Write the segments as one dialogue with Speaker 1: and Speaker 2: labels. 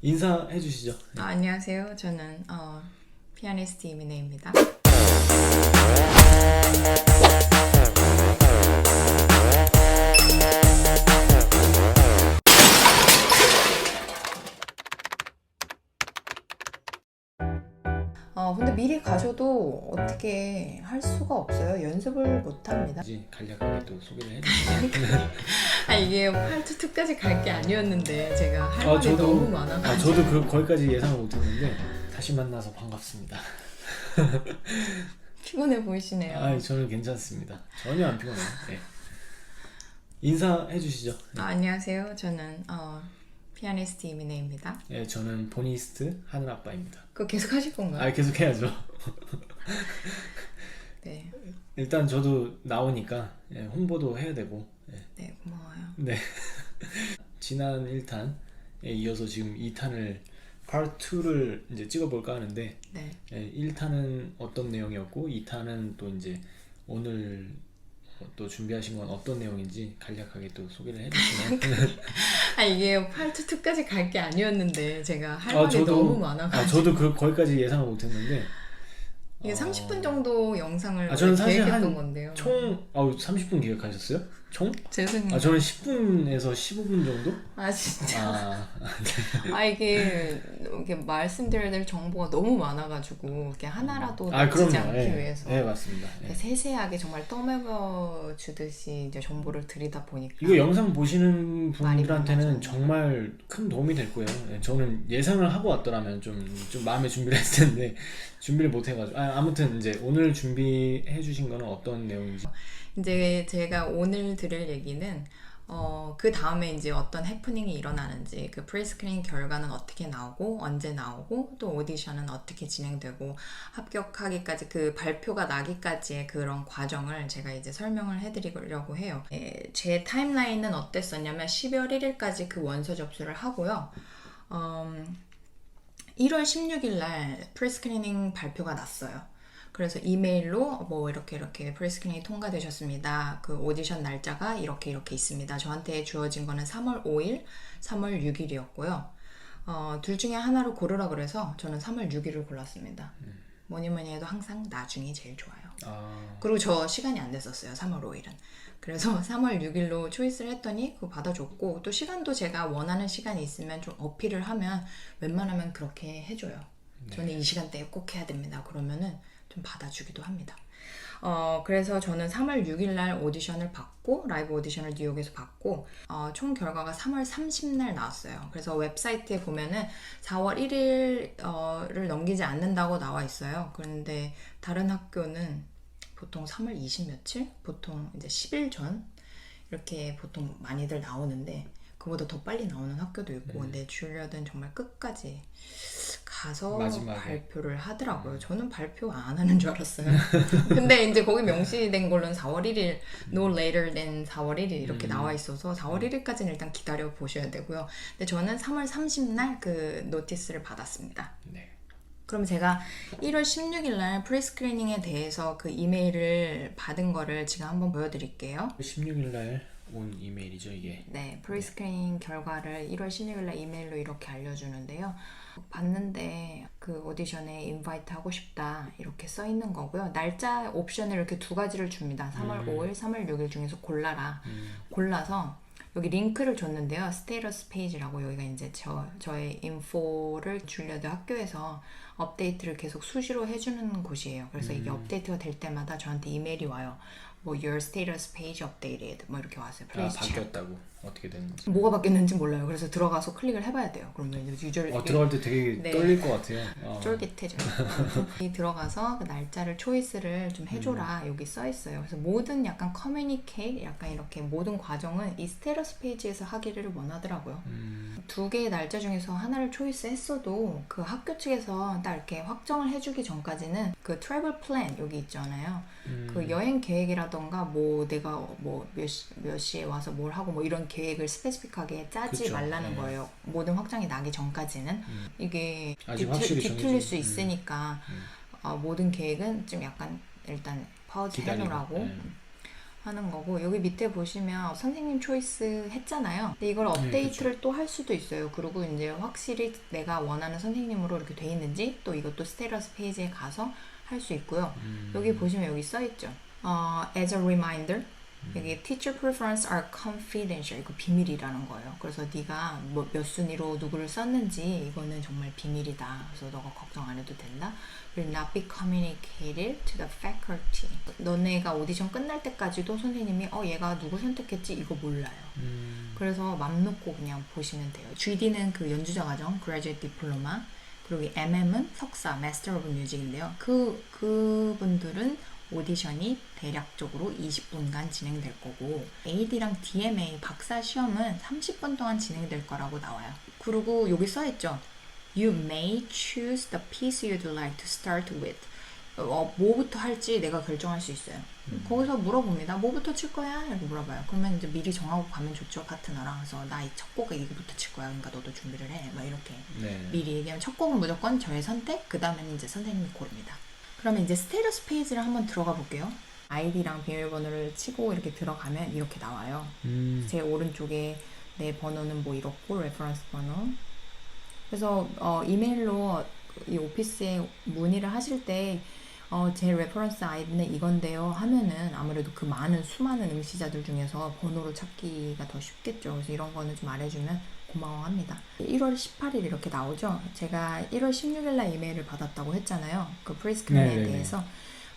Speaker 1: 인사해 주시죠.
Speaker 2: 아, 안녕하세요. 저는 어, 피아니스트 이민혜입니다. 어, 근데 미리 가셔도 어떻게 할 수가 없어요. 연습을 못 합니다.
Speaker 1: 간략하게 또 소개를 해 주시죠.
Speaker 2: 아, 이게 파트 2까지 갈 게 아니었는데 제가 할
Speaker 1: 아,
Speaker 2: 말이
Speaker 1: 저도-
Speaker 2: 너무 많아.
Speaker 1: 아, 저도 그 거기까지 예상을 못 했는데 다시 만나서 반갑습니다.
Speaker 2: 피곤해 보이시네요.
Speaker 1: 아, 저는 괜찮습니다. 전혀 안 피곤해요. 네. 인사해 주시죠.
Speaker 2: 아, 안녕하세요. 저는 어, 피아니스트 이민혜입니다.
Speaker 1: 네, 저는 보니스트 하늘 아빠입니다.
Speaker 2: 그거 계속 하실 건가요?
Speaker 1: 아, 계속 해야죠.
Speaker 2: 네,
Speaker 1: 일단 저도 나오니까 예, 홍보도 해야 되고 예.
Speaker 2: 네.
Speaker 1: 지난 1탄에 이어서 지금 2탄을 파트 2를 이제 찍어볼까 하는데
Speaker 2: 네,
Speaker 1: 예, 1탄은 어떤 내용이었고 2탄은 또 이제 오늘 어, 또 준비하신 건 어떤 내용인지 간략하게 또 소개를 해주시면
Speaker 2: 아 이게 파트 2까지 갈 게 아니었는데 제가 할
Speaker 1: 아,
Speaker 2: 말이
Speaker 1: 저도-
Speaker 2: 너무 많아.
Speaker 1: 아 저도 그 거기까지 예상을 못했는데
Speaker 2: 이게
Speaker 1: 어,
Speaker 2: 30분 정도 영상을
Speaker 1: 아, 저는 사실
Speaker 2: 계획했던
Speaker 1: 한
Speaker 2: 건데요.
Speaker 1: 총 아우 30분 계획하셨어요? 총?
Speaker 2: 죄송해요.
Speaker 1: 아 저는 10분에서 15분 정도?
Speaker 2: 아 진짜.
Speaker 1: 아
Speaker 2: 아 이게 이게 말씀드려야 될 정보가 너무 많아가지고 이렇게 하나라도
Speaker 1: 아,
Speaker 2: 놓치지
Speaker 1: 그럼요.
Speaker 2: 않기
Speaker 1: 예,
Speaker 2: 위해서
Speaker 1: 예, 맞습니다. 예.
Speaker 2: 세세하게 정말 떠먹여 주듯이 이제 정보를 드리다 보니까
Speaker 1: 이거 영상 보시는 분들한테는. 정말 큰 도움이 될 거예요. 예, 저는 예상을 하고 왔더라면 좀, 좀 마음의 준비를 했을 텐데 준비를 못 해가지고 아, 아무튼 이제 오늘 준비해 주신 거는 어떤 내용인지
Speaker 2: 이제 제가 오늘 드릴 얘기는 어, 그 다음에 이제 어떤 해프닝이 일어나는지, 그 프리스크린 결과는 어떻게 나오고, 언제 나오고, 또 오디션은 어떻게 진행되고, 합격하기까지 그 발표가 나기까지의 그런 과정을 제가 이제 설명을 해드리려고 해요. 예, 제 타임라인은 어땠었냐면 12월 1일까지 그 원서 접수를 하고요. 음, 1월 16일 날 프리스크리닝 발표가 났어요. 그래서 이메일로 뭐 이렇게 이렇게 프리스크린이 통과되셨습니다. 그 오디션 날짜가 이렇게 이렇게 있습니다. 저한테 주어진 거는 3월 5일, 3월 6일이었고요. 어, 둘 중에 하나를 고르라 그래서 저는 3월 6일을 골랐습니다. 뭐니 뭐니 해도 항상 나중이 제일 좋아요.
Speaker 1: 아,
Speaker 2: 그리고 저 시간이 안 됐었어요. 3월 5일은. 그래서 3월 6일로 초이스를 했더니 그거 받아줬고 또 시간도 제가 원하는 시간이 있으면 좀 어필을 하면 웬만하면 그렇게 해줘요. 저는 이 시간대에 꼭 해야 됩니다. 그러면은 좀 받아주기도 합니다. 어, 그래서 저는 3월 6일 날 오디션을 받고, 라이브 오디션을 뉴욕에서 받고, 어, 총 결과가 3월 30날 나왔어요. 그래서 웹사이트에 보면은 4월 1일을 넘기지 않는다고 나와 있어요. 그런데 다른 학교는 보통 3월 20 며칠? 보통 이제 10일 전? 이렇게 보통 많이들 나오는데, 그보다 더 빨리 나오는 학교도 있고, 근데 줄리아든 정말 끝까지 가서
Speaker 1: 마지막에.
Speaker 2: 발표를 하더라고요. 저는 발표 안 하는 줄 알았어요. 근데 이제 거기 명시된 걸로는 4월 1일, no later than 4월 1일 이렇게 나와 있어서 4월 1일까지는 일단 기다려 보셔야 되고요. 근데 저는 3월 30날 그 노티스를 받았습니다.
Speaker 1: 네.
Speaker 2: 그럼 제가 1월 16일 날 프리스크리닝에 대해서 그 이메일을 받은 거를 지금 한번 보여드릴게요.
Speaker 1: 16일 날 온 이메일이죠 이게.
Speaker 2: 네, 프리스크린 결과를 1월 16일 날 이메일로 이렇게 알려주는데요. 봤는데 그 오디션에 인바이트 하고 싶다 이렇게 써 있는 거고요. 날짜 옵션을 이렇게 두 가지를 줍니다. 3월 5일, 3월 6일 중에서 골라라. 골라서 여기 링크를 줬는데요. 스테이터스 페이지라고 여기가 이제 저 저의 인포를 줄리아드 학교에서 업데이트를 계속 수시로 해주는 곳이에요. 그래서 이게 업데이트가 될 때마다 저한테 이메일이 와요. 뭐 your status page updated 뭐 이렇게 왔어요.
Speaker 1: 아
Speaker 2: Please check.
Speaker 1: 바뀌었다고 어떻게 됐는지.
Speaker 2: 뭐가 바뀌었는지 몰라요. 그래서 들어가서 클릭을 해봐야 돼요. 그러면 이제 유저를
Speaker 1: 어 들어갈 때 되게
Speaker 2: 네.
Speaker 1: 떨릴 것 같아요. 어.
Speaker 2: 쫄깃해져. 이 들어가서 그 날짜를 초이스를 좀 해줘라 여기 써 있어요. 그래서 모든 약간 커뮤니케이트, 약간 이렇게 모든 과정은 이 스테러스 페이지에서 하기를 원하더라고요.
Speaker 1: 음,
Speaker 2: 두 개의 날짜 중에서 하나를 초이스했어도 그 학교 측에서 딱 이렇게 확정을 해주기 전까지는 그 트래블 플랜 여기 있잖아요.
Speaker 1: 음,
Speaker 2: 그 여행 계획이라던가 뭐 내가 뭐 몇 몇 시에 와서 뭘 하고 뭐 이런 계획을 스페시픽하게 짜지
Speaker 1: 그쵸.
Speaker 2: 말라는
Speaker 1: 네.
Speaker 2: 거예요. 모든 확정이 나기 전까지는
Speaker 1: 음.
Speaker 2: 이게
Speaker 1: 아직
Speaker 2: 뒤틀,
Speaker 1: 확실히
Speaker 2: 뒤틀릴
Speaker 1: 정해진-
Speaker 2: 수
Speaker 1: 음.
Speaker 2: 있으니까
Speaker 1: 음.
Speaker 2: 어, 모든 계획은 좀 약간 일단
Speaker 1: 기다리고,
Speaker 2: 해놓으라고
Speaker 1: 네.
Speaker 2: 하는 거고 여기 밑에 보시면 선생님 초이스 했잖아요. 근데 이걸 업데이트를 또 할 수도 있어요. 그리고 이제 확실히 내가 원하는 선생님으로 이렇게 돼 있는지 또 이것도 스테러스 페이지에 가서 할 수 있고요.
Speaker 1: 음.
Speaker 2: 여기 보시면 여기 써 있죠. 어, as a reminder 여기 teacher preference are confidential 이거 비밀이라는 거예요. 그래서 네가 뭐 몇 순위로 누구를 썼는지 이거는 정말 비밀이다. 그래서 너가 걱정 안 해도 된다. will not be communicated to the faculty. 너네가 오디션 끝날 때까지도 선생님이 어 얘가 누구 선택했지 이거 몰라요.
Speaker 1: 음.
Speaker 2: 그래서 맘 놓고 그냥 보시면 돼요. GD는 그 연주자 과정, graduate diploma, 그리고 이 MM은 석사, Master of Music인데요. 그 그분들은 오디션이 대략적으로 20분간 진행될 거고 AD랑 DMA 박사 시험은 30분 동안 진행될 거라고 나와요. 그리고 여기 써 있죠. You may choose the piece you'd like to start with. 어, 뭐부터 할지 내가 결정할 수 있어요. 거기서 물어봅니다. 뭐부터 칠 거야? 이렇게 물어봐요. 그러면 이제 미리 정하고 가면 좋죠, 파트너랑. 그래서 나 이 첫 곡에 이거부터 칠 거야. 그러니까 너도 준비를 해. 막 이렇게
Speaker 1: 네.
Speaker 2: 미리 얘기하면 첫 곡은 무조건 저의 선택, 그 다음에는 이제 선생님이 고릅니다. 그러면 이제 스테이러스 페이지를 한번 들어가 볼게요. 아이디랑 비밀번호를 치고 이렇게 들어가면 이렇게 나와요.
Speaker 1: 음.
Speaker 2: 제 오른쪽에 내 번호는 뭐 이렇고 레퍼런스 번호. 그래서 어, 이메일로 이 오피스에 문의를 하실 때 어, 제 레퍼런스 아이디는 이건데요 하면은 아무래도 그 많은 수많은 응시자들 중에서 번호를 찾기가 더 쉽겠죠. 그래서 이런 거는 좀 말해주면 고마워합니다. 1월 18일 이렇게 나오죠. 제가 1월 16일 날 이메일을 받았다고 했잖아요. 그 프리스크린에
Speaker 1: 네네네.
Speaker 2: 대해서.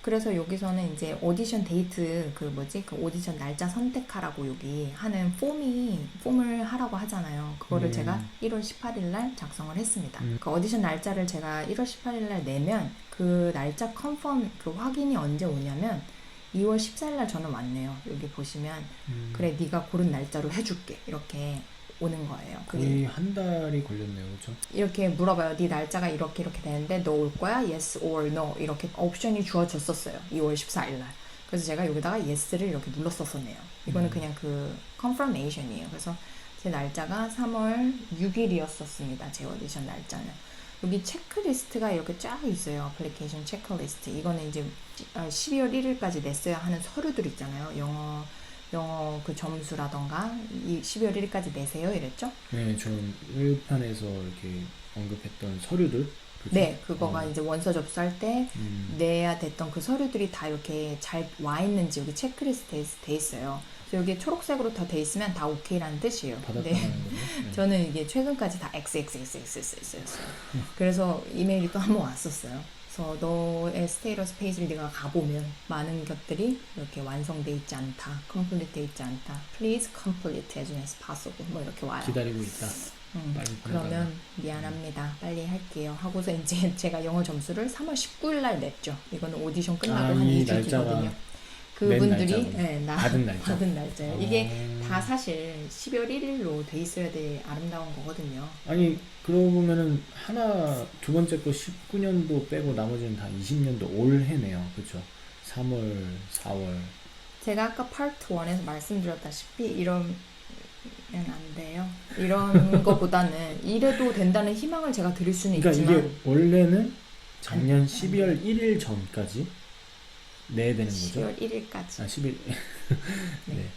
Speaker 2: 그래서 여기서는 이제 오디션 데이트 그 뭐지 그 오디션 날짜 선택하라고 여기 하는 폼이 폼을 하라고 하잖아요. 그거를
Speaker 1: 음.
Speaker 2: 제가 1월 18일 날 작성을 했습니다.
Speaker 1: 음.
Speaker 2: 그 오디션 날짜를 제가 1월 18일 날 내면 그 날짜 컨펌 그 확인이 언제 오냐면 2월 14일 날 저는 왔네요. 여기 보시면
Speaker 1: 음.
Speaker 2: 그래 네가 고른 날짜로 해줄게 이렇게 오는 거예요.
Speaker 1: 거의 한 달이 걸렸네요, 그렇죠?
Speaker 2: 이렇게 물어봐요. 네 날짜가 이렇게 이렇게 되는데 너 올 거야? Yes or no 이렇게 옵션이 주어졌었어요. 2월 14일 날. 그래서 제가 여기다가 yes를 이렇게 눌렀었었네요. 이거는
Speaker 1: 음.
Speaker 2: 그냥 그 confirmation이에요. 그래서 제 날짜가 3월 6일이었었습니다. 제 오디션 날짜는. 여기 체크리스트가 이렇게 쫙 있어요. 어플리케이션 체크리스트. 이거는 이제 12월 1일까지 냈어야 하는 서류들 있잖아요. 영어 영어 그 점수라던가 이 12월 1일까지 내세요 이랬죠?
Speaker 1: 네, 저는 1편에서 이렇게 언급했던 서류들. 그죠?
Speaker 2: 네, 그거가
Speaker 1: 어.
Speaker 2: 이제 원서 접수할 때
Speaker 1: 음.
Speaker 2: 내야 됐던 그 서류들이 다 이렇게 잘 와 있는지 여기 체크리스트에 돼 있어요. 그래서 여기 초록색으로 다 돼 있으면 다 오케이라는 뜻이에요. 근데
Speaker 1: 거죠. 네.
Speaker 2: 저는 이게 최근까지 다 XXXXX였어요. 그래서 이메일이 또 한 번 왔었어요. 그래서 너의 스테이러스 페이지를 네가 가보면 많은 것들이 이렇게 완성돼 있지 않다, 컴플리트 돼 있지 않다. Please complete as soon as possible. 뭐 이렇게 와요.
Speaker 1: 기다리고 있다.
Speaker 2: 음, 그러면 미안합니다. 빨리 할게요. 하고서 이제 제가 영어 점수를 3월 19일 날 냈죠. 이거는 오디션 끝나고
Speaker 1: 아, 한이
Speaker 2: 2주
Speaker 1: 날짜가
Speaker 2: 뒤거든요.
Speaker 1: 낸
Speaker 2: 그분들이. 네, 나
Speaker 1: 받은 날짜.
Speaker 2: 받은 날짜예요. 이게
Speaker 1: 어.
Speaker 2: 다 사실 12월 1일로 돼 있어야 될 아름다운 거거든요.
Speaker 1: 아니 그러고 보면은 하나 두 번째 거 19년도 빼고 나머지는 다 20년도 올해네요. 그렇죠? 3월, 4월.
Speaker 2: 제가 아까 파트 1에서 말씀드렸다시피 이러면 안 돼요. 이런 거보다는 이래도 된다는 희망을 제가 드릴 수는
Speaker 1: 그러니까
Speaker 2: 있지만
Speaker 1: 이게 원래는 작년
Speaker 2: 안-
Speaker 1: 12월 1일 전까지 내야 되는 거죠?
Speaker 2: 12월 1일까지.
Speaker 1: 아 10일. 네.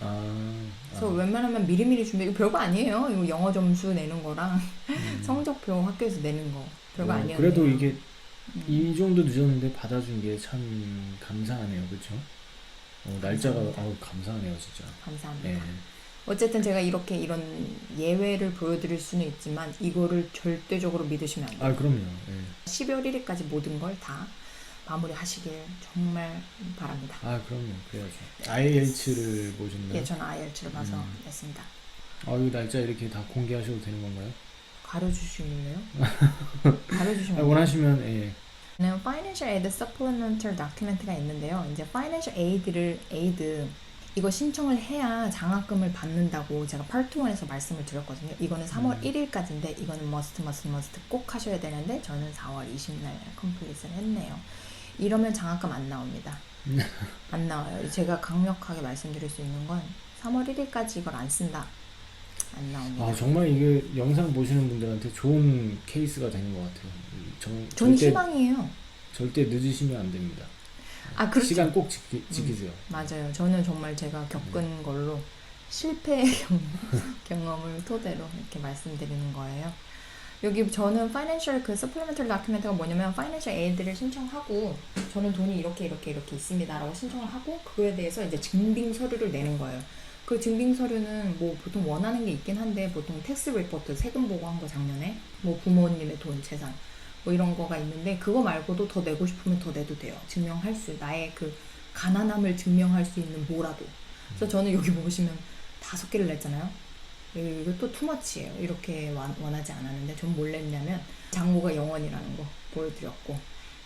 Speaker 1: 아.
Speaker 2: 그래서
Speaker 1: 아.
Speaker 2: 웬만하면 미리미리 준비 이거 별거 아니에요. 이거 영어 점수 내는 거랑
Speaker 1: 음.
Speaker 2: 성적표 학교에서 내는 거 별거
Speaker 1: 어,
Speaker 2: 아니에요.
Speaker 1: 그래도 이게
Speaker 2: 음.
Speaker 1: 이 정도 늦었는데 받아준 게 참 감사하네요, 그렇죠? 어, 날짜가
Speaker 2: 감사합니다.
Speaker 1: 아우 감사하네요, 진짜.
Speaker 2: 감사합니다.
Speaker 1: 네.
Speaker 2: 어쨌든 제가 이렇게 이런 예외를 보여드릴 수는 있지만 이거를 절대적으로 믿으시면 안 돼요.
Speaker 1: 아 그럼요. 네.
Speaker 2: 12월 1일까지 모든 걸 다 마무리하시길 정말 바랍니다.
Speaker 1: 아 그럼요, 그래야죠. IELTS를 보셨나요?
Speaker 2: 예, 저는 IELTS를 봐서
Speaker 1: 음.
Speaker 2: 냈습니다.
Speaker 1: 아, 이 날짜 이렇게 다 공개하셔도 되는 건가요?
Speaker 2: 가려주실래요?
Speaker 1: 아,
Speaker 2: 가려주시면
Speaker 1: 원하시면 예.
Speaker 2: 는 Financial Aid Supplemental Document가 있는데요. 이제 Financial Aid를 Aid 이거 신청을 해야 장학금을 받는다고 제가 파트 1에서 말씀을 드렸거든요. 이거는 3월
Speaker 1: 음.
Speaker 2: 1일까지인데 이거는 must must must 꼭 하셔야 되는데 저는 4월 20날 컴플릿을 했네요. 이러면 장학금 안 나옵니다. 안 나와요. 제가 강력하게 말씀드릴 수 있는 건 3월 1일까지 이걸 안 쓴다. 안 나옵니다.
Speaker 1: 아 정말 이게 영상 보시는 분들한테 좋은 케이스가 되는 것 같아요. 정,
Speaker 2: 전
Speaker 1: 절대
Speaker 2: 희망이에요.
Speaker 1: 절대 늦으시면 안 됩니다.
Speaker 2: 아 그렇죠.
Speaker 1: 시간 꼭 지키, 지키세요.
Speaker 2: 맞아요. 저는 정말 제가 겪은 걸로 실패 경험, 경험을 토대로 이렇게 말씀드리는 거예요. 여기 저는 financial 그 supplemental document가 뭐냐면 financial aid를 신청하고 저는 돈이 이렇게 이렇게 이렇게 있습니다라고 신청을 하고 그거에 대해서 이제 증빙 서류를 내는 거예요. 그 증빙 서류는 뭐 보통 원하는 게 있긴 한데 보통 텍스 리포트 세금 보고한 거 작년에 뭐 부모님의 돈 재산 뭐 이런 거가 있는데 그거 말고도 더 내고 싶으면 더 내도 돼요. 증명할 수 나의 그 가난함을 증명할 수 있는 뭐라도. 그래서 저는 여기 보시면 다섯 개를 냈잖아요. 이- 이것도 투머치예요. 이렇게 원, 원하지 않았는데 전뭘 냈냐면 장모가 영원이라는 거 보여드렸고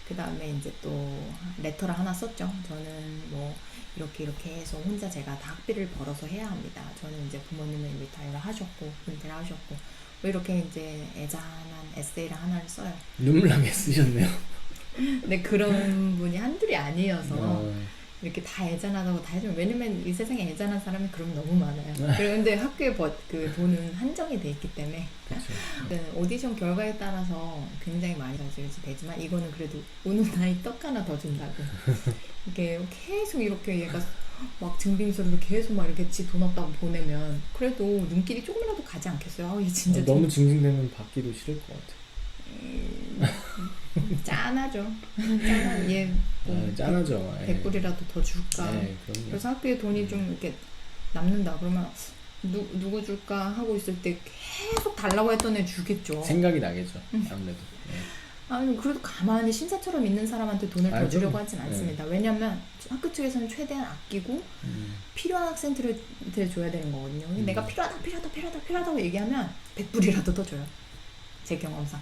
Speaker 2: 그 다음에 이제 또 레터를 하나 썼죠. 저는 뭐 이렇게 이렇게 해서 혼자 제가 다 학비를 벌어서 해야 합니다. 저는 이제 부모님은 리타이어 하셨고 은퇴를 하셨고 뭐 이렇게 이제 애잔한 에세이를 하나를 써요.
Speaker 1: 눈물 나게 쓰셨네요.
Speaker 2: 근데 그런 분이 한둘이 아니어서
Speaker 1: 어,
Speaker 2: 이렇게 다 애잔하다고 다 해주면 왜냐면 이 세상에 애잔한 사람이 그럼 너무 많아요. 그런데 학교에 버, 그 돈은 한정이 돼 있기 때문에
Speaker 1: 그렇죠.
Speaker 2: 그 오디션 결과에 따라서 굉장히 많이 가져야지 되지만 이거는 그래도 우는 나이 떡 하나 더 준다고 이게 계속 이렇게 얘가 막 증빙서를 계속 막 이렇게 지 돈 없다고 보내면 그래도 눈길이 조금이라도 가지 않겠어요? 아, 얘 진짜
Speaker 1: 어, 너무 징징대면 받기도 싫을 것 같아.
Speaker 2: 좀 짠하죠. 짠한 얘 뭐,
Speaker 1: 아, 짠하죠. 예.
Speaker 2: 100불이라도 더 줄까?
Speaker 1: 네, 그럼요.
Speaker 2: 그래서 학교에 돈이 좀 이렇게 남는다 그러면 누, 누구 줄까 하고 있을 때 계속 달라고 했던 애 주겠죠.
Speaker 1: 생각이 나겠죠.
Speaker 2: 음.
Speaker 1: 아무래도. 네.
Speaker 2: 아니 그래도 가만히 신사처럼 있는 사람한테 돈을 더
Speaker 1: 아,
Speaker 2: 주려고. 하진 않습니다. 왜냐면 학교 측에서는 최대한 아끼고
Speaker 1: 음.
Speaker 2: 필요한 학생들한테 줘야 되는 거거든요.
Speaker 1: 음.
Speaker 2: 내가 필요하다 필요하다 필요하다 필요하다고 얘기하면 100불이라도 더 줘요. 제 경험상.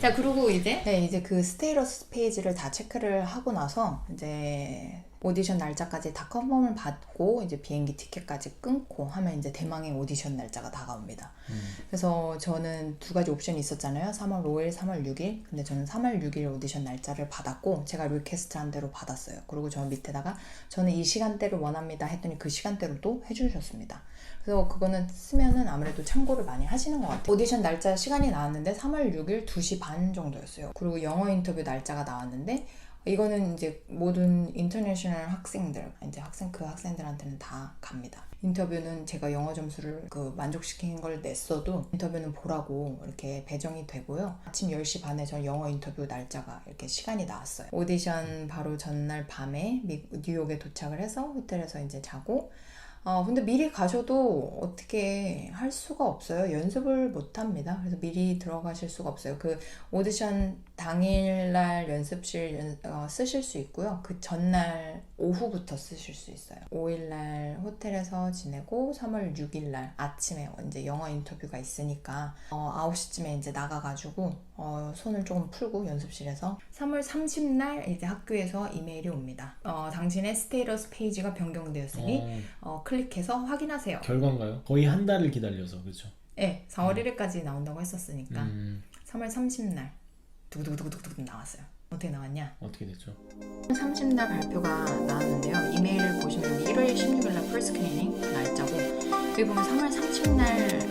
Speaker 2: 자 그리고 이제 네 이제 그 스테이러스 페이지를 다 체크를 하고 나서 이제 오디션 날짜까지 다 컨펌을 받고 이제 비행기 티켓까지 끊고 하면 이제 대망의 오디션 날짜가 다가옵니다.
Speaker 1: 음.
Speaker 2: 그래서 저는 두 가지 옵션이 있었잖아요. 3월 5일, 3월 6일. 근데 저는 3월 6일 오디션 날짜를 받았고 제가 리퀘스트한 대로 받았어요. 그리고 저 밑에다가 저는 이 시간대를 원합니다 했더니 그 시간대로도 해주셨습니다. 그래서 그거는 쓰면은 아무래도 참고를 많이 하시는 것 같아요. 오디션 날짜 시간이 나왔는데 3월 6일 2시 반 정도였어요. 그리고 영어 인터뷰 날짜가 나왔는데 이거는 이제 모든 인터내셔널 학생들, 이제 학생 그 학생들한테는 다 갑니다. 인터뷰는 제가 영어 점수를 그 만족시킨 걸 냈어도 인터뷰는 보라고 이렇게 배정이 되고요. 아침 10시 반에 전 영어 인터뷰 날짜가 이렇게 시간이 나왔어요. 오디션 바로 전날 밤에 미- 뉴욕에 도착을 해서 호텔에서 이제 자고 어, 근데 미리 가셔도 어떻게 할 수가 없어요. 연습을 못 합니다. 그래서 미리 들어가실 수가 없어요. 그 오디션 당일날 연습실 연- 어, 쓰실 수 있고요. 그 전날 오후부터 쓰실 수 있어요. 5일날 호텔에서 지내고 3월 6일날 아침에 이제 영어 인터뷰가 있으니까 어, 9시쯤에 이제 나가가지고 어, 손을 조금 풀고 연습실에서 3월 30날 이제 학교에서 이메일이 옵니다. 어, 당신의 스테이러스 페이지가 변경되었으니
Speaker 1: 어,
Speaker 2: 어, 클릭해서 확인하세요.
Speaker 1: 결과인가요? 거의 한 달을 기다려서 그렇죠.
Speaker 2: 네, 4월 1일까지 나온다고 했었으니까
Speaker 1: 음,
Speaker 2: 3월 30날 두구두구두구두구 나왔어요. 어떻게 나왔냐?
Speaker 1: 어떻게 됐죠?
Speaker 2: 30날 발표가 나왔는데요. 이메일을 보시면 여기 1월 16일 날 프리스크리닝 날짜고 여기 보면 3월 30날